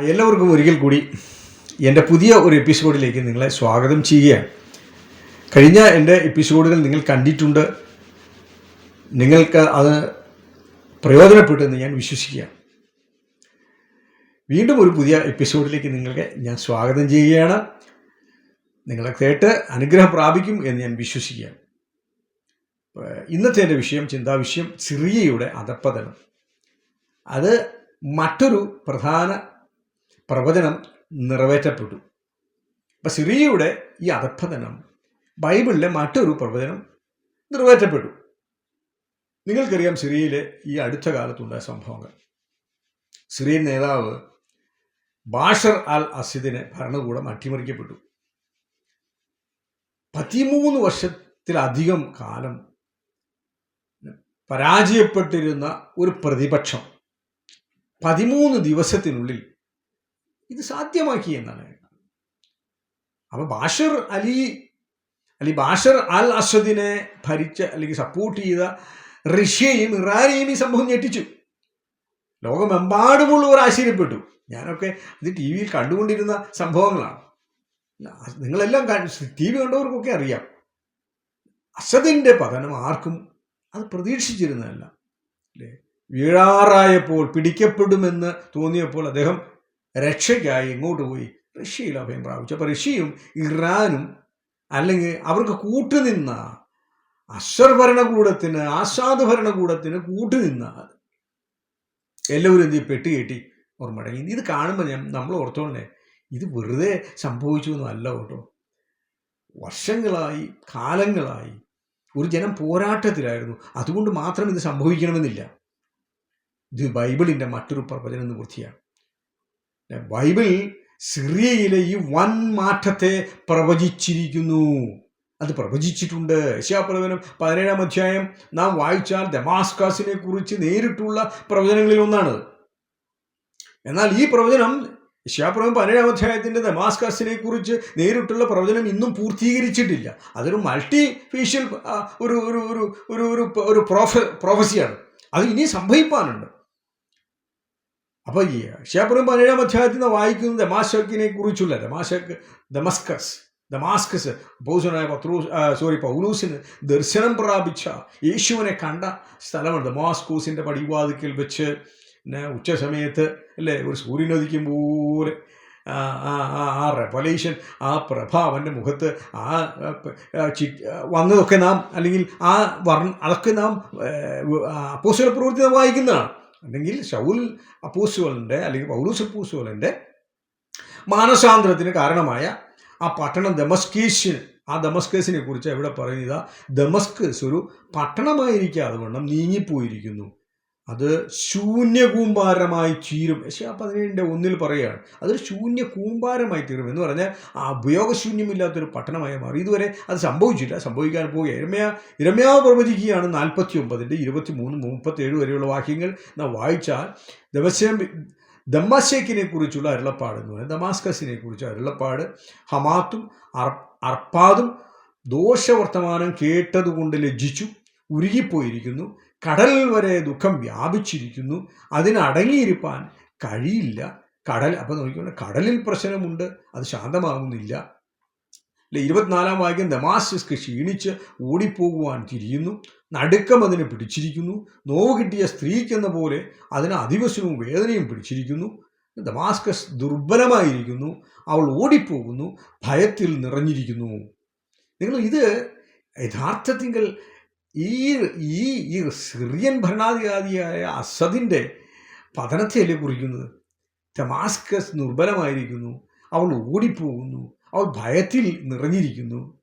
എല്ലാവർക്കും ഒരിക്കൽ കൂടി എന്റെ പുതിയ ഒരു എപ്പിസോഡിലേക്ക് നിങ്ങളെ സ്വാഗതം ചെയ്യുകയാണ്. കഴിഞ്ഞ എന്റെ എപ്പിസോഡുകൾ നിങ്ങൾ കണ്ടിട്ടുണ്ട്. നിങ്ങൾക്ക് അത് പ്രയോജനപ്പെട്ടെന്ന് ഞാൻ വിശ്വസിക്കുകയാണ്. വീണ്ടും ഒരു പുതിയ എപ്പിസോഡിലേക്ക് നിങ്ങൾക്ക് ഞാൻ സ്വാഗതം ചെയ്യുകയാണ്. നിങ്ങളെ കേട്ട് അനുഗ്രഹം പ്രാപിക്കും എന്ന് ഞാൻ വിശ്വസിക്കുകയാണ്. ഇന്നത്തെ എന്റെ വിഷയം ചിന്താവിഷയം സിറിയയുടെ അധപ്പതനം അത് മറ്റൊരു പ്രധാന പ്രവചനം നിറവേറ്റപ്പെട്ടു. അപ്പം സിറിയയുടെ ഈ അധപ്പതനം ബൈബിളിലെ മറ്റൊരു പ്രവചനം നിറവേറ്റപ്പെട്ടു. നിങ്ങൾക്കറിയാം സിറിയയിലെ ഈ അടുത്ത കാലത്തുണ്ടായ സംഭവങ്ങൾ. സിറിയൻ നേതാവ് ബാഷർ അൽ അസിദിനെ ഭരണകൂടം അട്ടിമറിക്കപ്പെട്ടു. പതിമൂന്ന് വർഷത്തിലധികം കാലം പരാജയപ്പെട്ടിരുന്ന ഒരു പ്രതിപക്ഷം പതിമൂന്ന് ദിവസത്തിനുള്ളിൽ ഇത് സാധ്യമാക്കി എന്നാണ്. അപ്പൊ Bashar Ali Ali Bashar al അസദിനെ ഭരിച്ച അല്ലെങ്കിൽ സപ്പോർട്ട് ചെയ്ത റഷ്യയും ഇറാനെയും ഈ സംഭവം ഞെട്ടിച്ചു. ലോകമെമ്പാടുമുള്ളവർ ആശ്ചര്യപ്പെട്ടു. ഞാനൊക്കെ ഇത് ടി വിയിൽ കണ്ടുകൊണ്ടിരുന്ന സംഭവങ്ങളാണ്. നിങ്ങളെല്ലാം ടി വി കണ്ടവർക്കൊക്കെ അറിയാം. അസദിന്റെ പതനം ആർക്കും അത് പ്രതീക്ഷിച്ചിരുന്നതല്ല. അല്ലേ? വീഴാറായപ്പോൾ പിടിക്കപ്പെടുമെന്ന് തോന്നിയപ്പോൾ അദ്ദേഹം രക്ഷയ്ക്കായി ഇങ്ങോട്ട് പോയി. റഷ്യയിൽ അഭയം പ്രാപിച്ചു. അപ്പോൾ റഷ്യയും ഇറാനും അല്ലെങ്കിൽ അവർക്ക് കൂട്ടുനിന്ന അശ്വർ ഭരണകൂടത്തിന് ആസാദ് ഭരണകൂടത്തിന് കൂട്ടുനിന്ന എല്ലാവരും എന്ത് ചെയ്യും പെട്ടുകെട്ടി അവർ മടങ്ങി ഇത് കാണുമ്പോൾ ഞാൻ നമ്മൾ ഓർത്തോണ്ടേ ഇത് വെറുതെ സംഭവിച്ചു എന്നല്ല കേട്ടോ. വർഷങ്ങളായി കാലങ്ങളായി ഒരു ജനം പോരാട്ടത്തിലായിരുന്നു. അതുകൊണ്ട് മാത്രം ഇത് സംഭവിക്കണമെന്നില്ല. ഇത് ബൈബിളിന്റെ മറ്റൊരു പ്രവചനം നിവൃത്തിയാണ് ബൈബിൾ സിറിയയിലെ ഈ വൻ മാറ്റത്തെ പ്രവചിച്ചിരിക്കുന്നു. അത് പ്രവചിച്ചിട്ടുണ്ട്. യശാപ്രവചനം പതിനേഴാം അധ്യായം നാം വായിച്ചാൽ ദമാസ്കാസിനെ കുറിച്ച് നേരിട്ടുള്ള പ്രവചനങ്ങളിൽ ഒന്നാണ്. എന്നാൽ ഈ പ്രവചനം യശാപ്രവചനം പതിനേഴാം അധ്യായത്തിന്റെ ദമാസ്കാസിനെ കുറിച്ച് നേരിട്ടുള്ള പ്രവചനം ഇന്നും പൂർത്തീകരിച്ചിട്ടില്ല. അതൊരു മൾട്ടി ഫേഷ്യൽ ഒരു ഒരു ഒരു ഒരു ഒരു പ്രോഫ പ്രോഫസിയാണ്. അത് ഇനി സംഭവിക്കാനുണ്ട് അപ്പൊ ഈ ഷേപ്പറും പതിനേഴാം അധ്യായത്തിൽ നിന്ന് വായിക്കുന്നത് ദമാശക്കിനെ കുറിച്ചുള്ള ദമാശക്ക് ദമസ്കസ് ദമാസ്കസ് പൗസനായ പത്രൂ സോറി പൗലൂസിന് ദർശനം പ്രാപിച്ച യേശുവിനെ കണ്ട സ്ഥലമാണ് ദമാസ്കൂസിന്റെ പടിവാതിക്കൽ വെച്ച് പിന്നെ ഉച്ച സമയത്ത് അല്ലേ ഒരു സൂര്യനൊതിക്കും പോലെ ആ റെവലേഷൻ ആ പ്രഭ അവന്റെ മുഖത്ത് ആ വന്നതൊക്കെ നാം അല്ലെങ്കിൽ ആ വർണ അതൊക്കെ നാം അപ്പോസ്തല പ്രവൃത്തി നാം വായിക്കുന്നതാണ്. അല്ലെങ്കിൽ ഷൗൽ അപ്പൂസുവലിന്റെ അല്ലെങ്കിൽ പൗലൂസ് അപ്പൂസുവലിന്റെ മാനസാന്തരത്തിന് കാരണമായ ആ പട്ടണം ദമസ്കീഷ്യൻ ആ ദമസ്കസിനെ കുറിച്ച് എവിടെ പറയുന്നത് ദമസ്കസ് ഒരു പട്ടണമായിരിക്കാതെ വണ്ണം നീങ്ങിപ്പോയിരിക്കുന്നു. അത് ശൂന്യ കൂമ്പാരമായി തീരും. ആ പതിനേഴിന്റെ ഒന്നിൽ പറയുകയാണ് അതൊരു ശൂന്യ കൂമ്പാരമായി തീരും എന്ന് പറഞ്ഞാൽ ആ ഉപയോഗശൂന്യമില്ലാത്തൊരു പട്ടണമായി മാറി. ഇതുവരെ അത് സംഭവിച്ചില്ല. സംഭവിക്കാൻ പോവുക ഇരമയ ഇരമയാവ് പ്രവചിക്കുകയാണ് നാൽപ്പത്തി ഒമ്പതിന്റെ ഇരുപത്തി മൂന്ന് മുപ്പത്തേഴ് വരെയുള്ള വാക്യങ്ങൾ നാം വായിച്ചാൽ ദിവസം ദമ്മശേക്കിനെ കുറിച്ചുള്ള അരുളപ്പാട് എന്ന് പറയുന്നത് ദമാസ്കസിനെ കുറിച്ച് അരുളപ്പാട് ഹമാത്തും അർ അർപ്പാദും ദോഷവർത്തമാനം കേട്ടതുകൊണ്ട് ലജ്ജിച്ചു ഉരുകിപ്പോയിരിക്കുന്നു. കടൽ വരെ ദുഃഖം വ്യാപിച്ചിരിക്കുന്നു. അതിനടങ്ങിയിരിക്കാൻ കഴിയില്ല. കടൽ അപ്പം നോക്കിക്കൊണ്ട് കടലിൽ പ്രശ്നമുണ്ട് അത് ശാന്തമാകുന്നില്ല. അല്ലെ ഇരുപത്തിനാലാം വാക്യം ദമാസിസ്ക് ക്ഷീണിച്ച് ഓടിപ്പോകുവാൻ തിരിയുന്നു നടുക്കം അതിനെ പിടിച്ചിരിക്കുന്നു നോവ് കിട്ടിയ സ്ത്രീക്കെന്ന പോലെ അതിന് അതിവശവും വേദനയും പിടിച്ചിരിക്കുന്നു. ദമാസ്കസ് ദുർബലമായിരിക്കുന്നു അവൾ ഓടിപ്പോകുന്നു ഭയത്തിൽ നിറഞ്ഞിരിക്കുന്നു. നിങ്ങൾ ഇത് യഥാർത്ഥത്തിൽ ഈ ഈ ഈ സിറിയൻ ഭരണാധികാരിയായ അസദിന്റെ പതനത്തെയല്ലേ കുറിക്കുന്നത്? തെമാസ്കസ് ദുർബലമായിരിക്കുന്നു. അവൾ ഓടിപ്പോകുന്നു. അവൾ ഭയത്തിൽ നിറഞ്ഞിരിക്കുന്നു.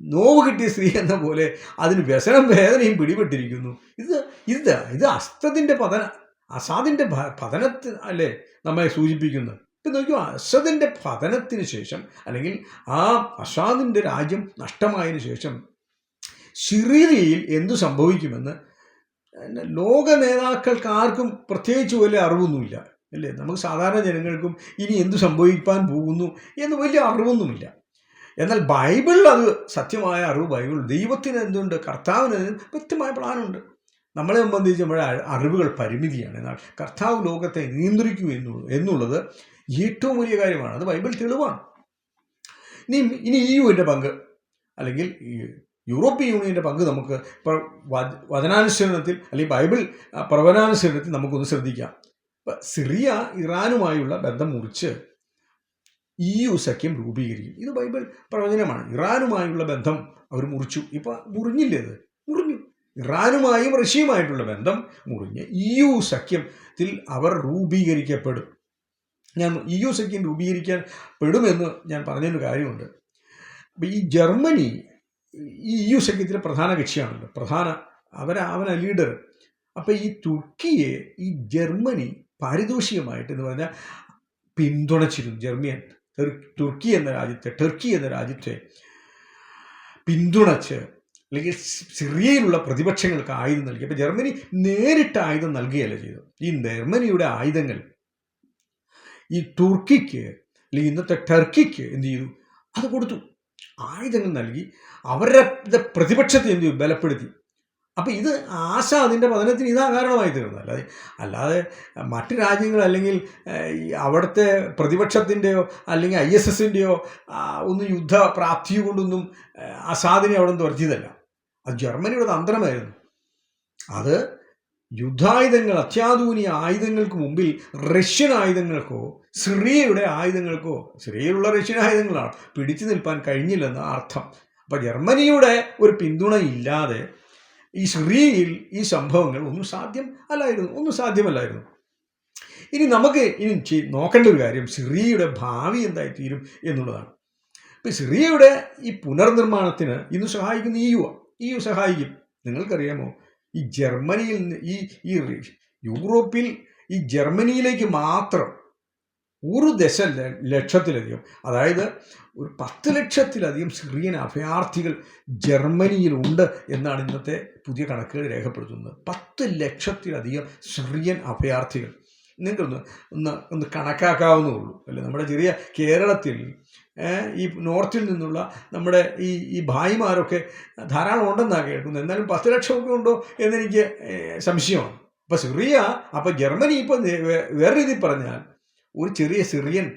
നോവ് കിട്ടിയ സ്ത്രീ എന്ന പോലെ അതിന് വ്യസനം വേദനയും പിടിപെട്ടിരിക്കുന്നു. ഇത് ഇത് ഇത് അസ്തത്തിന്റെ പതന അസാദിന്റെ പതനത്തിന് അല്ലേ നമ്മെ സൂചിപ്പിക്കുന്നത്? ഇപ്പം നോക്കിയോ അസദിന്റെ പതനത്തിന് ശേഷം അല്ലെങ്കിൽ ആ അസാദിന്റെ രാജ്യം നഷ്ടമായതിനു ശേഷം സിറിയയിൽ എന്തു സംഭവിക്കുമെന്ന് ലോക നേതാക്കൾക്ക് ആർക്കും പ്രത്യേകിച്ച് വലിയ അറിവൊന്നുമില്ല. അല്ലേ? നമുക്ക് സാധാരണ ജനങ്ങൾക്കും ഇനി എന്തു സംഭവിക്കാൻ പോകുന്നു എന്ന് വലിയ അറിവൊന്നുമില്ല. എന്നാൽ ബൈബിളിൽ അത് സത്യമായ അറിവ് ബൈബിൾ ദൈവത്തിന് എന്തുണ്ട് കർത്താവിന് വ്യക്തമായ പ്ലാനുണ്ട്. നമ്മളെ സംബന്ധിച്ച് നമ്മുടെ അറിവുകൾ പരിമിതിയാണ്. എന്നാൽ കർത്താവ് ലോകത്തെ നിയന്ത്രിക്കൂ എന്നു എന്നുള്ളത് ഏറ്റവും വലിയ കാര്യമാണ്. അത് ബൈബിൾ തെളിവാണ്. ഇനി ഇനി ഈ ഒരു പങ്ക് അല്ലെങ്കിൽ ഈ യൂറോപ്യൻ യൂണിയന്റെ പങ്ക് നമുക്ക് ഇപ്പോൾ വചനാനുസരണത്തിൽ അല്ലെങ്കിൽ ബൈബിൾ പ്രവചനാനുസരണത്തിൽ നമുക്കൊന്ന് ശ്രദ്ധിക്കാം. ഇപ്പം സിറിയ ഇറാനുമായുള്ള ബന്ധം മുറിച്ച് ഇ യു സഖ്യം രൂപീകരിക്കും. ഇത് ബൈബിൾ പ്രവചനമാണ്. ഇറാനുമായുള്ള ബന്ധം അവർ മുറിച്ചു. ഇപ്പം മുറിഞ്ഞില്ലേ അത്? മുറിഞ്ഞു. ഇറാനുമായും റഷ്യയുമായിട്ടുള്ള ബന്ധം മുറിഞ്ഞ് ഇ യു സഖ്യത്തിൽ അവർ രൂപീകരിക്കപ്പെടും. ഞാൻ ഇ യു സഖ്യം രൂപീകരിക്കാൻ പെടുമെന്ന് ഞാൻ പറഞ്ഞൊരു കാര്യമുണ്ട്. അപ്പം ഈ ജർമ്മനി ഈ യു സഖ്യത്തിലെ പ്രധാന കക്ഷിയാണല്ലോ. പ്രധാന അവര അവന ലീഡർ അപ്പം ഈ തുർക്കിയെ ഈ ജർമ്മനി പാരിതോഷികമായിട്ട് എന്ന് പറഞ്ഞാൽ പിന്തുണച്ചിരുന്നു. ജർമ്മിയൻ തെർ- തുർക്കി എന്ന രാജ്യത്തെ ടർക്കി എന്ന രാജ്യത്തെ പിന്തുണച്ച് അല്ലെങ്കിൽ സിറിയയിലുള്ള പ്രതിപക്ഷങ്ങൾക്ക് ആയുധം നൽകി. അപ്പം ജർമ്മനി നേരിട്ട് ആയുധം നൽകുകയല്ല ചെയ്തു ഈ ജർമ്മനിയുടെ ആയുധങ്ങൾ ഈ തുർക്കിക്ക് അല്ലെങ്കിൽ ഇന്നത്തെ ടർക്കിക്ക് എന്ത് ചെയ്തു? അത് കൊടുത്തു. ആയുധങ്ങൾ നൽകി അവരുടെ പ്രതിപക്ഷത്തെ എന്ത് ബലപ്പെടുത്തി. അപ്പം ഇത് ആശ അതിന്റെ പതനത്തിന് ഇതാ കാരണമായി തീർന്നു അല്ലാതെ അല്ലാതെ മറ്റ് രാജ്യങ്ങൾ അല്ലെങ്കിൽ അവിടുത്തെ പ്രതിപക്ഷത്തിന്റെയോ അല്ലെങ്കിൽ ഐ എസ് എസിന്റെയോ ഒന്നും യുദ്ധ പ്രാപ്തി കൊണ്ടൊന്നും അസാദിനെ അവിടെ നിന്ന് തുരത്തിയതല്ല. അത് ജർമ്മനിയുടെ തന്ത്രമായിരുന്നു. അത് യുദ്ധായുധങ്ങൾ അത്യാധുനിക ആയുധങ്ങൾക്ക് മുമ്പിൽ റഷ്യൻ ആയുധങ്ങൾക്കോ സിറിയയുടെ ആയുധങ്ങൾക്കോ സിറിയയിലുള്ള റഷ്യൻ ആയുധങ്ങളാണ് പിടിച്ചു നിൽപ്പാൻ കഴിഞ്ഞില്ലെന്ന അർത്ഥം. അപ്പം ജർമ്മനിയുടെ ഒരു പിന്തുണ ഇല്ലാതെ ഈ സിറിയയിൽ ഈ സംഭവങ്ങൾ ഒന്നും സാധ്യം അല്ലായിരുന്നു ഒന്നും സാധ്യമല്ലായിരുന്നു. ഇനി നമുക്ക് ഇനി നോക്കേണ്ട ഒരു കാര്യം സിറിയയുടെ ഭാവി എന്തായിത്തീരും എന്നുള്ളതാണ്. ഇപ്പം സിറിയയുടെ ഈ പുനർനിർമ്മാണത്തിന് ഇന്ന് സഹായിക്കുന്ന ഇ യു ഇ യു സഹായിക്കും. നിങ്ങൾക്കറിയാമോ? ഈ ജർമ്മനിയിൽ ഈ ഈ യൂറോപ്പിൽ ഈ ജർമ്മനിയിലേക്ക് മാത്രം ഒരു ദശ ലക്ഷത്തിലധികം അതായത് ഒരു പത്ത് ലക്ഷത്തിലധികം സിറിയൻ അഭയാർത്ഥികൾ ജർമ്മനിയിലുണ്ട് എന്നാണ് ഇന്നത്തെ പുതിയ കണക്കുകൾ രേഖപ്പെടുത്തുന്നത്. പത്ത് ലക്ഷത്തിലധികം സിറിയൻ അഭയാർത്ഥികൾ. നിങ്ങൾക്കൊന്ന് ഒന്ന് ഒന്ന് കണക്കാക്കാവുന്നേ ഉള്ളൂ. അല്ലേ? നമ്മുടെ ചെറിയ കേരളത്തിൽ ഈ നോർത്തിൽ നിന്നുള്ള നമ്മുടെ ഈ ഈ ഭായിമാരൊക്കെ ധാരാളം ഉണ്ടെന്നാണ് കേൾക്കുന്നത്. എന്നാലും പത്ത് ലക്ഷമൊക്കെ ഉണ്ടോ എന്നെനിക്ക് സംശയമാണ്. അപ്പം സിറിയ അപ്പോൾ ജർമ്മനി ഇപ്പം വേറെ രീതിയിൽ പറഞ്ഞാൽ ഒരു ചെറിയ സിറിയൻ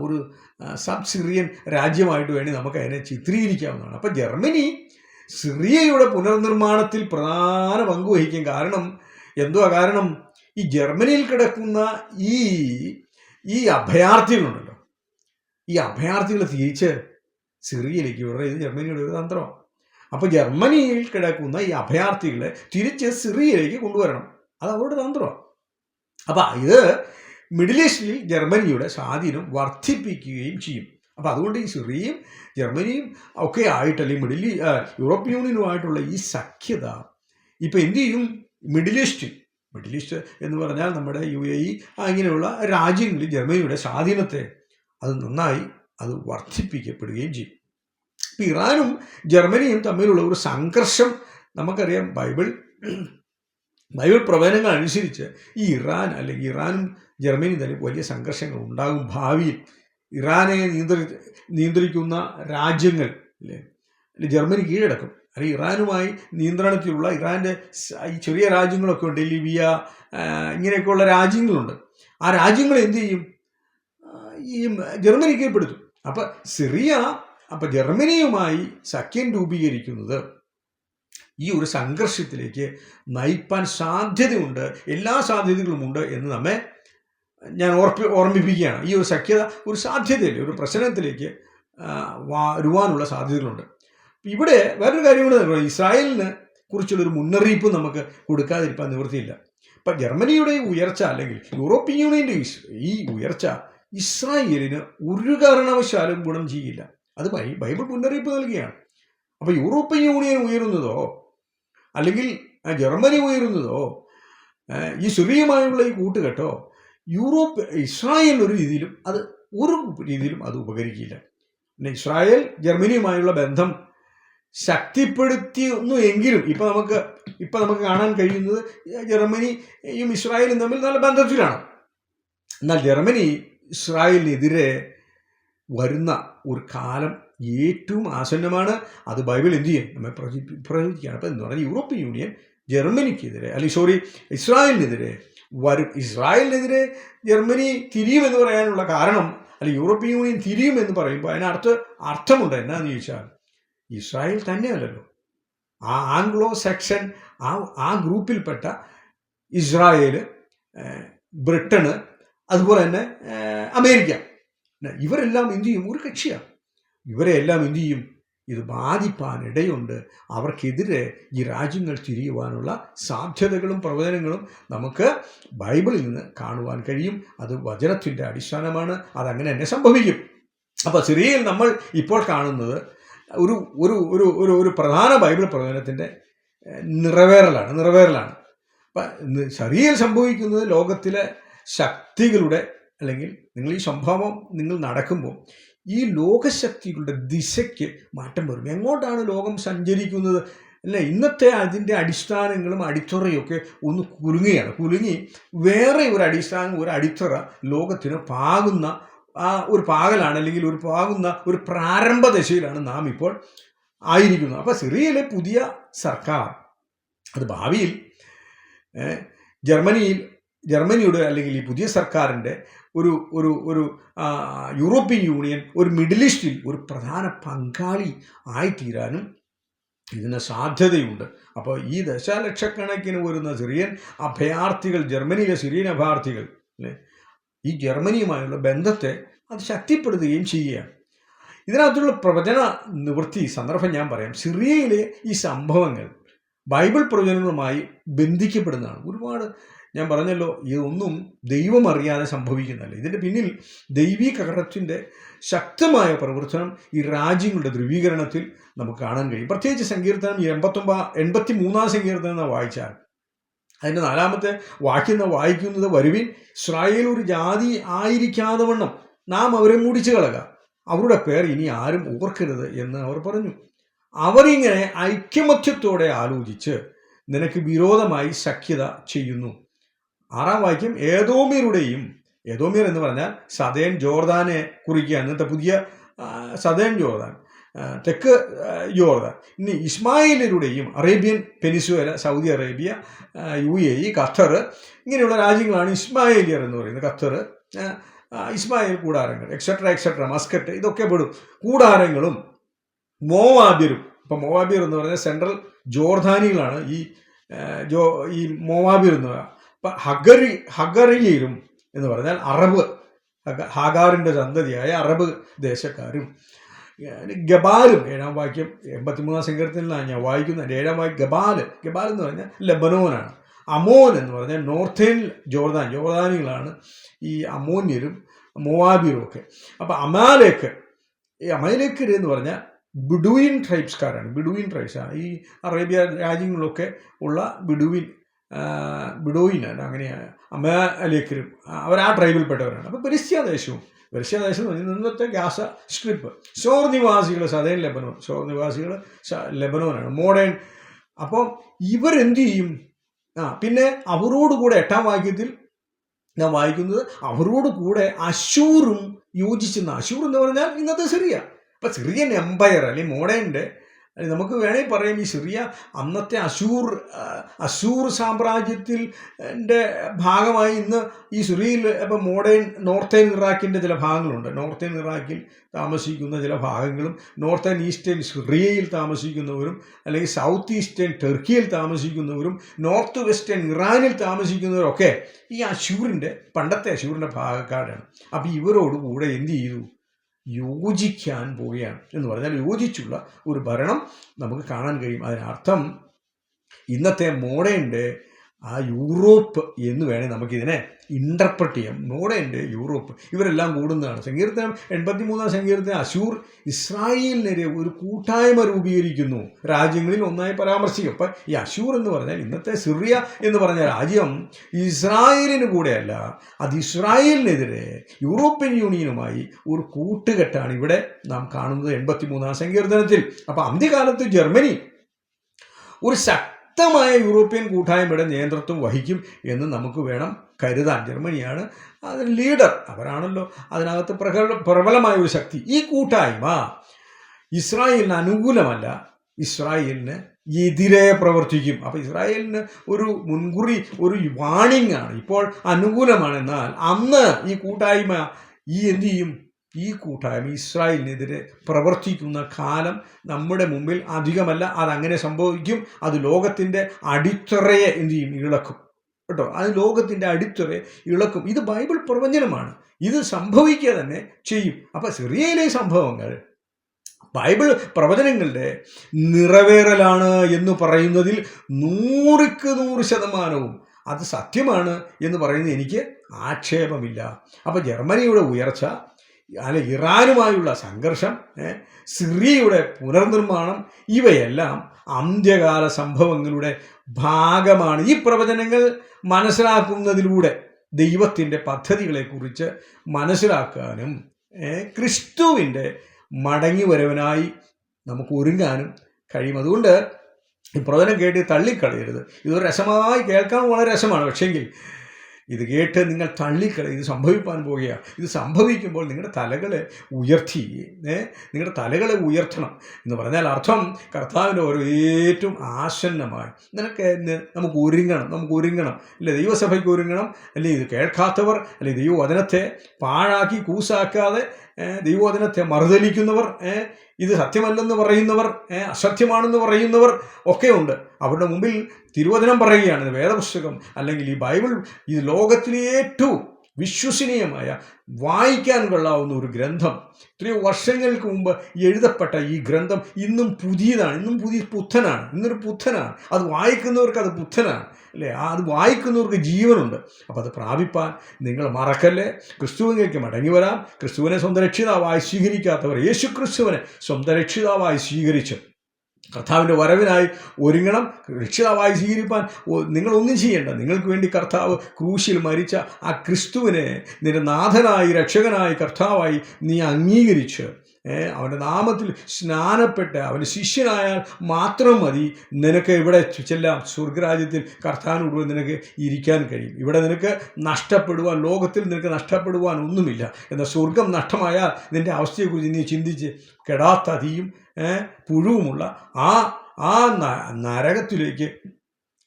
ഒരു സബ് സിറിയൻ രാജ്യമായിട്ട് വേണ്ടി നമുക്ക് അതിനെ ചിത്രീകരിക്കാവുന്നതാണ്. അപ്പം ജർമ്മനി സിറിയയുടെ പുനർനിർമ്മാണത്തിൽ പ്രധാന പങ്ക് വഹിക്കും. കാരണം എന്തുവാ കാരണം? ഈ ജർമ്മനിയിൽ കിടക്കുന്ന ഈ ഈ അഭയാർത്ഥികളുണ്ടല്ലോ. ഈ അഭയാർത്ഥികൾ തിരിച്ച് സിറിയയിലേക്ക് വിടുക ഇത് ജർമ്മനിയുടെ ഒരു തന്ത്രമാണ് അപ്പോൾ ജർമ്മനിയിൽ കിടക്കുന്ന ഈ അഭയാർത്ഥികളെ തിരിച്ച് സിറിയയിലേക്ക് കൊണ്ടുവരണം. അത് അവരുടെ തന്ത്രമാണ് അപ്പം ഇത് മിഡിൽ ഈസ്റ്റിൽ ജർമ്മനിയുടെ സ്വാധീനം വർദ്ധിപ്പിക്കുകയും ചെയ്യും. അപ്പോൾ അതുകൊണ്ട് ഈ സിറിയയും ജർമ്മനിയും ഒക്കെ ആയിട്ട് അല്ലെങ്കിൽ മിഡിൽ യൂറോപ്യൻ യൂണിയനുമായിട്ടുള്ള ഈ സഖ്യത ഇപ്പം എന്ത് ചെയ്യും? മിഡിൽ ഈസ്റ്റ് മിഡിൽ ഈസ്റ്റ് എന്ന് പറഞ്ഞാൽ നമ്മുടെ യു എ ഇ അങ്ങനെയുള്ള രാജ്യങ്ങളിൽ ജർമ്മനിയുടെ സ്വാധീനത്തെ അത് നന്നായി അത് വർദ്ധിപ്പിക്കപ്പെടുകയും ചെയ്യും. ഇപ്പം ഇറാനും ജർമ്മനിയും തമ്മിലുള്ള ഒരു സംഘർഷം നമുക്കറിയാം. ബൈബിൾ ബൈബിൾ പ്രവചനങ്ങൾ അനുസരിച്ച് ഈ ഇറാൻ അല്ലെങ്കിൽ ഇറാനും ജർമ്മനിയും തമ്മിൽ വലിയ സംഘർഷങ്ങൾ ഉണ്ടാകും ഭാവിയിൽ. ഇറാനെ നിയന്ത്രി നിയന്ത്രിക്കുന്ന രാജ്യങ്ങൾ അല്ലേ അല്ലെ ജർമ്മനി കീഴടക്കും. അല്ലെങ്കിൽ ഇറാനുമായി നിയന്ത്രണത്തിലുള്ള ഇറാന്റെ ഈ ചെറിയ രാജ്യങ്ങളൊക്കെ ഉണ്ട്. ലിബിയ ഇങ്ങനെയൊക്കെയുള്ള രാജ്യങ്ങളുണ്ട്. ആ രാജ്യങ്ങൾ എന്ത് ചെയ്യും? ഈ ജർമ്മനി കീഴ്പ്പെടുത്തും. അപ്പം സിറിയ അപ്പം ജർമ്മനിയുമായി സഖ്യം രൂപീകരിക്കുന്നത് ഈ ഒരു സംഘർഷത്തിലേക്ക് നയിപ്പാൻ സാധ്യതയുണ്ട് എല്ലാ സാധ്യതകളും ഉണ്ട് എന്ന് നമ്മെ ഞാൻ ഓർപ്പി ഓർമ്മിപ്പിക്കുകയാണ്. ഈ ഒരു സഖ്യത ഒരു സാധ്യതയില്ല ഒരു പ്രശ്നത്തിലേക്ക് വരുവാനുള്ള സാധ്യതകളുണ്ട്. ഇവിടെ വേറൊരു കാര്യം കൂടെ. ഇസ്രായേലിന് കുറിച്ചുള്ളൊരു മുന്നറിയിപ്പ് നമുക്ക് കൊടുക്കാതിരിക്കാൻ നിവൃത്തിയില്ല. ഇപ്പം ജർമ്മനിയുടെ ഉയർച്ച അല്ലെങ്കിൽ യൂറോപ്യൻ യൂണിയന്റെ ഈ ഉയർച്ച ഇസ്രായേലിന് ഒരു കാരണവശാലും ഗുണം ചെയ്യില്ല. അത് ബൈബിൾ മുന്നറിയിപ്പ് നൽകുകയാണ് അപ്പോൾ യൂറോപ്യൻ യൂണിയൻ ഉയരുന്നതോ അല്ലെങ്കിൽ ജർമ്മനി ഉയരുന്നതോ ഈ സിറിയയുമായുള്ള ഈ കൂട്ടുകെട്ടോ യൂറോപ്പ് ഇസ്രായേൽ ഒരു രീതിയിലും അത് ഒരു രീതിയിലും അത് ഉപകരിക്കില്ല. പിന്നെ ഇസ്രായേൽ ജർമ്മനിയുമായുള്ള ബന്ധം ശക്തിപ്പെടുത്തിയൊന്നു എങ്കിലും ഇപ്പൊ നമുക്ക് ഇപ്പൊ നമുക്ക് കാണാൻ കഴിയുന്നത് ജർമ്മനിയും ഇസ്രായേലും തമ്മിൽ നല്ല ബന്ധത്തിലാണ്. എന്നാൽ ജർമ്മനി ഇസ്രായേലിനെതിരെ വരുന്ന ഒരു കാലം ഏറ്റവും ആസന്നമാണ്. അത് ബൈബിൾ എന്ത് ചെയ്യും? നമ്മൾ പ്രചരിപ്പിക്കുകയാണ് അപ്പം എന്ന് പറഞ്ഞാൽ യൂറോപ്യൻ യൂണിയൻ ജർമ്മനിക്കെതിരെ അല്ലെങ്കിൽ സോറി ഇസ്രായേലിനെതിരെ വരും. ഇസ്രായേലിനെതിരെ ജർമ്മനി തിരിയുമെന്ന് പറയാനുള്ള കാരണം അല്ലെങ്കിൽ യൂറോപ്യൻ യൂണിയൻ തിരിയുമെന്ന് പറയുമ്പോൾ അതിനർത്ഥ അർത്ഥമുണ്ട് എന്നാന്ന് ചോദിച്ചാൽ ഇസ്രായേൽ തന്നെയല്ലല്ലോ. ആ ആംഗ്ലോ സെക്ഷൻ ആ ആ ഗ്രൂപ്പിൽപ്പെട്ട ഇസ്രായേൽ ബ്രിട്ടന് അതുപോലെ തന്നെ അമേരിക്ക. ഇവരെല്ലാം എന്തു ചെയ്യും? ഒരു കക്ഷിയാണ് ഇവരെ എല്ലാം എന്തു ചെയ്യും? ഇത് ബാധിപ്പാനിടയുണ്ട്. അവർക്കെതിരെ ഈ രാജ്യങ്ങൾ തിരിയുവാനുള്ള സാധ്യതകളും പ്രവചനങ്ങളും നമുക്ക് ബൈബിളിൽ നിന്ന് കാണുവാൻ കഴിയും. അത് വചനത്തിന്റെ അടിസ്ഥാനമാണ്. അതങ്ങനെ തന്നെ സംഭവിക്കും. അപ്പോൾ സിറിയയിൽ നമ്മൾ ഇപ്പോൾ കാണുന്നത് ഒരു ഒരു ഒരു ഒരു ഒരു പ്രധാന ബൈബിൾ പ്രവചനത്തിന്റെ നിറവേറലാണ് നിറവേറലാണ്. അപ്പം സിറിയയിൽ സംഭവിക്കുന്നത് ലോകത്തിലെ ശക്തികളുടെ അല്ലെങ്കിൽ നിങ്ങൾ ഈ സംഭവം നിങ്ങൾ നടക്കുമ്പോൾ ഈ ലോകശക്തികളുടെ ദിശയ്ക്ക് മാറ്റം വരും എങ്ങോട്ടാണ് ലോകം സഞ്ചരിക്കുന്നത്? അല്ലേ? ഇന്നത്തെ അതിന്റെ അടിസ്ഥാനങ്ങളും അടിത്തറയൊക്കെ ഒന്ന് കുലുങ്ങിയാണ് കുലുങ്ങി വേറെ ഒരു അടിസ്ഥാനം ഒരു അടിത്തറ ലോകത്തിന് പാകുന്ന ആ ഒരു പാകലാണ് അല്ലെങ്കിൽ ഒരു പാകുന്ന ഒരു പ്രാരംഭ ദശയിലാണ് നാം ഇപ്പോൾ ആയിരിക്കുന്നത്. അപ്പോൾ സിറിയയിലെ പുതിയ സർക്കാർ അത് ഭാവിയിൽ ജർമ്മനിയിൽ ജർമ്മനിയുടെ അല്ലെങ്കിൽ ഈ പുതിയ സർക്കാരിന്റെ ഒരു ഒരു ഒരു യൂറോപ്യൻ യൂണിയൻ ഒരു മിഡിൽ ഈസ്റ്റിൽ ഒരു പ്രധാന പങ്കാളി ആയിത്തീരാനും ഇതിന് സാധ്യതയുണ്ട്. അപ്പോൾ ഈ ദശലക്ഷക്കണക്കിന് വരുന്ന സിറിയൻ അഭയാർത്ഥികൾ ജർമ്മനിയിലെ സിറിയൻ അഭയാർത്ഥികൾ ഈ ജർമ്മനിയുമായുള്ള ബന്ധത്തെ അത് ശക്തിപ്പെടുത്തുകയും ചെയ്യുകയാണ്. ഇതിനകത്തുള്ള പ്രവചന നിവൃത്തി സന്ദർഭം ഞാൻ പറയാം. സിറിയയിലെ ഈ സംഭവങ്ങൾ ബൈബിൾ പ്രവചനങ്ങളുമായി ബന്ധിക്കപ്പെടുന്നതാണ്. ഒരുപാട് ഞാൻ പറഞ്ഞല്ലോ ഇതൊന്നും ദൈവം അറിയാതെ സംഭവിക്കുന്നതല്ല. ഇതിന്റെ പിന്നിൽ ദൈവീ കടത്തിന്റെ ശക്തമായ പ്രവർത്തനം ഈ രാജ്യങ്ങളുടെ ധ്രുവീകരണത്തിൽ നമുക്ക് കാണാൻ കഴിയും. പ്രത്യേകിച്ച് സങ്കീർത്തനം ഈ എൺപത്തൊമ്പത് എൺപത്തി മൂന്നാം സങ്കീർത്തനം വായിച്ചാൽ അതിന്റെ നാലാമത്തെ വാക്യം വായിക്കുന്നത് വരുവിൻ ഇസ്രായേൽ ഒരു ജാതി ആയിരിക്കാതെ വണ്ണം നാം അവരെ മൂടിച്ചു കളക. അവരുടെ പേർ ഇനി ആരും ഓർക്കരുത് എന്ന് അവർ പറഞ്ഞു. അവരിങ്ങനെ ഐക്യമത്യത്തോടെ ആലോചിച്ച് നിനക്ക് വിരോധമായി സഖ്യത ചെയ്യുന്നു. ആറാം വാക്യം ഏതോമിയരുടെയും ഏതോമിയർ എന്ന് പറഞ്ഞാൽ സതേൻ ജോർദാനെ കുറിക്കുകയാണ്. ഇന്നത്തെ പുതിയ സതേൻ ജോർദാൻ തെക്ക് ജോർദാൻ. ഇനി ഇസ്മായിലരുടെയും Arabian peninsula Saudi Arabia U A E Qatar ഇങ്ങനെയുള്ള രാജ്യങ്ങളാണ് ഇസ്മായിലിയർ എന്ന് പറയുന്നത്. ഖത്തർ ഇസ്മായിൽ കൂടാരങ്ങൾ എക്സെട്ര എക്സെട്ര മസ്കറ്റ് ഇതൊക്കെ പെടും. കൂടാരങ്ങളും മോവാബിയറും ഇപ്പം മോവാബിയർ എന്ന് പറഞ്ഞാൽ സെൻട്രൽ ജോർദാനികളാണ് ഈ ജോ ഈ മോവാബിയർ എന്ന് പറയുക ഹഗറി ഹഗറിയരും എന്ന് പറഞ്ഞാൽ അറബ് ഹാഗാറിന്റെ സന്തതിയായ അറബ് ദേശക്കാരും ഗബാലും ഏഴാം വാക്യം എൺപത്തിമൂന്നാം സങ്കീർത്തനിലാണ് ഞാൻ വായിക്കുന്നത്. ഏഴാം വാക്യം ഗബാൽ. ഗബാൽ എന്ന് പറഞ്ഞാൽ ലബനോനാണ്. അമോൻ എന്ന് പറഞ്ഞാൽ നോർത്തേൺ ജോർദാൻ. ജോർദാനികളാണ് ഈ അമോന്യരും മൊവാബിയും ഒക്കെ. അപ്പോൾ അമാലേക്ക് ഈ അമലേക്കർ എന്ന് പറഞ്ഞാൽ ബിഡുവിൻ ട്രൈബ്സ്കാരാണ്. ബിഡുവിൻ ട്രൈബ്സാണ് ഈ അറേബ്യ രാജ്യങ്ങളിലൊക്കെ ഉള്ള ബിഡുവിൻ ബിഡോയിനാണ് അങ്ങനെയാണ്. അമലേക്കരും അവർ ആ ട്രൈബിൽപ്പെട്ടവരാണ്. അപ്പോൾ പെരിശ്യ ദേശവും പെരിശ്യ ദേശം എന്ന് പറഞ്ഞാൽ ഇന്നത്തെ ഗാസ സ്ട്രിപ്പ് ഷോർ നിവാസികൾ സദൈൻ ലെബനോൻ ഷോർ നിവാസികൾ ലെബനോനാണ് മോഡേൺ. അപ്പോൾ ഇവരെന്ത് ചെയ്യും? ആ പിന്നെ അവരോടുകൂടെ എട്ടാം വാക്യത്തിൽ ഞാൻ വായിക്കുന്നത് അവരോട് കൂടെ അശൂറും യോജിച്ചെന്ന്. അശൂർ എന്ന് പറഞ്ഞാൽ ഇന്നത്തെ സിറിയ. അപ്പം സിറിയൻ എംപയർ അല്ലെങ്കിൽ മോഡേണിന്റെ നമുക്ക് വേണമെങ്കിൽ പറയാം ഈ സിറിയ അന്നത്തെ അശൂർ അശൂർ സാമ്രാജ്യത്തിൽ ഭാഗമായി ഇന്ന് ഈ സിറിയയിൽ ഇപ്പം മോഡേൺ നോർത്തേൺ ഇറാഖിന്റെ ചില ഭാഗങ്ങളുണ്ട്. നോർത്തേൺ ഇറാഖിൽ താമസിക്കുന്ന ചില ഭാഗങ്ങളും നോർത്തേൺ ഈസ്റ്റേൺ സിറിയയിൽ താമസിക്കുന്നവരും അല്ലെങ്കിൽ സൗത്ത് ഈസ്റ്റേൺ ടെർക്കിയിൽ താമസിക്കുന്നവരും നോർത്ത് വെസ്റ്റേൺ ഇറാനിൽ താമസിക്കുന്നവരൊക്കെ ഈ അശൂറിന്റെ പണ്ടത്തെ അശൂറിന്റെ ഭാഗക്കാരാണ്. അപ്പോൾ ഇവരോട് കൂടെ എന്ത് ചെയ്തു? യോജിക്കാൻ പോവുകയാണ് എന്ന് പറഞ്ഞാൽ യോജിച്ചുള്ള ഒരു ഭരണം നമുക്ക് കാണാൻ കഴിയും. അതിനർത്ഥം ഇന്നത്തെ മോഡേണിന്റെ ആ യൂറോപ്പ് എന്ന് വേണേൽ നമുക്കിതിനെ ഇന്റർപ്രറ്റ് ചെയ്യാം മോഡേണിന്റെ യൂറോപ്പ് ഇവരെല്ലാം കൂടുന്നതാണ്. സങ്കീർത്തനം എൺപത്തി മൂന്നാം സങ്കീർത്തനം അശൂർ ഇസ്രായേലിനെതിരെ ഒരു കൂട്ടായ്മ രൂപീകരിക്കുന്നു. രാജ്യങ്ങളിൽ ഒന്നായി പരാമർശിക്കും. അപ്പം ഈ അശൂർ എന്ന് പറഞ്ഞാൽ ഇന്നത്തെ സിറിയ എന്ന് പറഞ്ഞ രാജ്യം ഇസ്രായേലിന് കൂടെയല്ല അത് ഇസ്രായേലിനെതിരെ യൂറോപ്യൻ യൂണിയനുമായി ഒരു കൂട്ടുകെട്ടാണ് ഇവിടെ നാം കാണുന്നത് എൺപത്തി മൂന്നാം സങ്കീർത്തനത്തിൽ. അപ്പം അന്ത്യകാലത്ത് ജർമ്മനി ഒരു ശക്തമായ യൂറോപ്യൻ കൂട്ടായ്മയുടെ നേതൃത്വം വഹിക്കും എന്ന് നമുക്ക് വേണം കരുതാൻ ജർമ്മനിയാണ്. അതിന് ലീഡർ അവരാണല്ലോ അതിനകത്ത് പ്രകട പ്രബലമായ ഒരു ശക്തി ഈ കൂട്ടായ്മ. ഇസ്രായേലിന് അനുകൂലമല്ല. ഇസ്രായേലിന് എതിരെ പ്രവർത്തിക്കും. അപ്പോൾ ഇസ്രായേലിന് ഒരു മുൻകുറി ഒരു വാണിംഗ് ആണ്. ഇപ്പോൾ അനുകൂലമാണ്. എന്നാൽ അന്ന് ഈ കൂട്ടായ്മ ഈ എന്ത് ചെയ്യും? ഈ കൂട്ടായ്മ ഇസ്രായേലിനെതിരെ പ്രവർത്തിക്കുന്ന കാലം നമ്മുടെ മുമ്പിൽ അധികമല്ല. അതങ്ങനെ സംഭവിക്കും. അത് ലോകത്തിന്റെ അടിത്തറയെ എന്ത് ചെയ്യും? ഇളക്കും. കേട്ടോ? അത് ലോകത്തിന്റെ അടിത്തറയെ ഇളക്കും. ഇത് ബൈബിൾ പ്രവചനമാണ്. ഇത് സംഭവിക്കുക തന്നെ ചെയ്യും. അപ്പം സിറിയയിലെ സംഭവങ്ങൾ ബൈബിൾ പ്രവചനങ്ങളുടെ നിറവേറലാണ് എന്ന് പറയുന്നതിൽ നൂറിക്ക് നൂറ് ശതമാനവും. അത് സത്യമാണ് എന്ന് പറയുന്നത് എനിക്ക് ആക്ഷേപമില്ല. അപ്പോൾ ജർമ്മനിയുടെ ഉയർച്ച അല്ല ഇറാനുമായുള്ള സംഘർഷം സിറിയയുടെ പുനർനിർമ്മാണം ഇവയെല്ലാം അന്ത്യകാല സംഭവങ്ങളുടെ ഭാഗമാണ്. ഈ പ്രവചനങ്ങൾ മനസ്സിലാക്കുന്നതിലൂടെ ദൈവത്തിന്റെ പദ്ധതികളെക്കുറിച്ച് മനസ്സിലാക്കാനും ക്രിസ്തുവിന്റെ മടങ്ങിവരവനായി നമുക്ക് ഒരുങ്ങാനും കഴിയും. അതുകൊണ്ട് ഈ പ്രവചനം കേട്ട് തള്ളിക്കളയരുത്. ഇതൊരു രസമായി കേൾക്കാൻ വളരെ രസമാണ്. പക്ഷേങ്കിൽ ഇത് കേട്ട് നിങ്ങൾ തള്ളിക്കളെ ഇത് സംഭവിക്കാൻ പോവുകയാണ് ഇത് സംഭവിക്കുമ്പോൾ നിങ്ങളുടെ തലകളെ ഉയർത്തി നിങ്ങളുടെ തലകളെ ഉയർത്തണം എന്ന് പറഞ്ഞാൽ അർത്ഥം കർത്താവിന്റെ ഓരോ ഏറ്റവും ആസന്നമായി നിനക്ക് നമുക്ക് ഒരുങ്ങണം നമുക്ക് ഒരുങ്ങണം. അല്ലെ ദൈവസഭയ്ക്ക് ഒരുങ്ങണം അല്ലെ ഇത് കേൾക്കാത്തവർ അല്ലെ ദൈവവചനത്തെ പാഴാക്കി കൂസാക്കാതെ ദൈവവചനത്തെ മറുതലിക്കുന്നവർ ഇത് സത്യമല്ലെന്ന് പറയുന്നവർ അസത്യമാണെന്ന് പറയുന്നവർ ഒക്കെ ഉണ്ട് അവരുടെ മുമ്പിൽ തിരുവചനം പറയുകയാണ് വേദപുസ്തകം അല്ലെങ്കിൽ ഈ ബൈബിൾ ഈ ലോകത്തിലെ ഏറ്റവും വിശ്വസനീയമായ വായിക്കാൻ കൊള്ളാവുന്ന ഒരു ഗ്രന്ഥം. എത്രയോ വർഷങ്ങൾക്ക് മുമ്പ് എഴുതപ്പെട്ട ഈ ഗ്രന്ഥം ഇന്നും പുതിയതാണ് ഇന്നും പുതിയ പുത്തനാണ് ഇന്നൊരു പുത്തനാണ്. അത് വായിക്കുന്നവർക്ക് അത് പുത്തനാണ് അല്ലേ? അത് വായിക്കുന്നവർക്ക് ജീവനുണ്ട്. അപ്പോൾ അത് പ്രാപിപ്പാൻ നിങ്ങൾ മറക്കല്ലേ? ക്രിസ്തുവിലേക്ക് മടങ്ങി വരാം. ക്രിസ്തുവിനെ സ്വന്തം രക്ഷിതാവായി സ്വീകരിക്കാത്തവർ യേശു ക്രിസ്തുവിനെ സ്വന്തം രക്ഷിതാവായി സ്വീകരിച്ചു കർത്താവിന്റെ വരവിനായി ഒരുങ്ങണം. രക്ഷിതാവായി സ്വീകരിപ്പാൻ നിങ്ങളൊന്നും ചെയ്യേണ്ട. നിങ്ങൾക്ക് വേണ്ടി കർത്താവ് ക്രൂശിൽ മരിച്ച ആ ക്രിസ്തുവിനെ നിന്റെ നാഥനായി രക്ഷകനായി കർത്താവായി നീ അംഗീകരിച്ച് അവന്റെ നാമത്തിൽ സ്നാനപ്പെട്ട് അവന് ശിഷ്യനായാൽ മാത്രം മതി. നിനക്ക് ഇവിടെ ചെല്ലാം സ്വർഗരാജ്യത്തിൽ കർത്താനുള്ള നിനക്ക് ഇരിക്കാൻ കഴിയും. ഇവിടെ നിനക്ക് നഷ്ടപ്പെടുവാൻ ലോകത്തിൽ നിനക്ക് നഷ്ടപ്പെടുവാൻ ഒന്നുമില്ല. എന്നാൽ സ്വർഗം നഷ്ടമായാൽ നിന്റെ അവസ്ഥയെക്കുറിച്ച് നീ ചിന്തിച്ച് കെടാത്ത തീയും പുഴുവുമുള്ള ആ ആ നരകത്തിലേക്ക്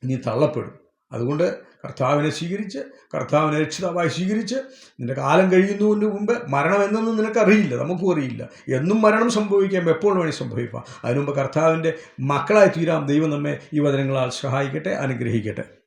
നീ തള്ളപ്പെടും. അതുകൊണ്ട് കർത്താവിനെ സ്വീകരിച്ച് കർത്താവിനെ രക്ഷിതാവായി സ്വീകരിച്ച് നിന്റെ കാലം കഴിയുന്നതിന് മുമ്പ് മരണം എന്നൊന്നും നിനക്കറിയില്ല നമുക്കും അറിയില്ല. എന്നും മരണം സംഭവിക്കാം എപ്പോൾ വേണേൽ സംഭവിക്കാം. അതിനുമുമ്പ് കർത്താവിന്റെ മക്കളായി തീരാം ദൈവം നമ്മെ ഈ വചനങ്ങളാൽ സഹായിക്കട്ടെ അനുഗ്രഹിക്കട്ടെ.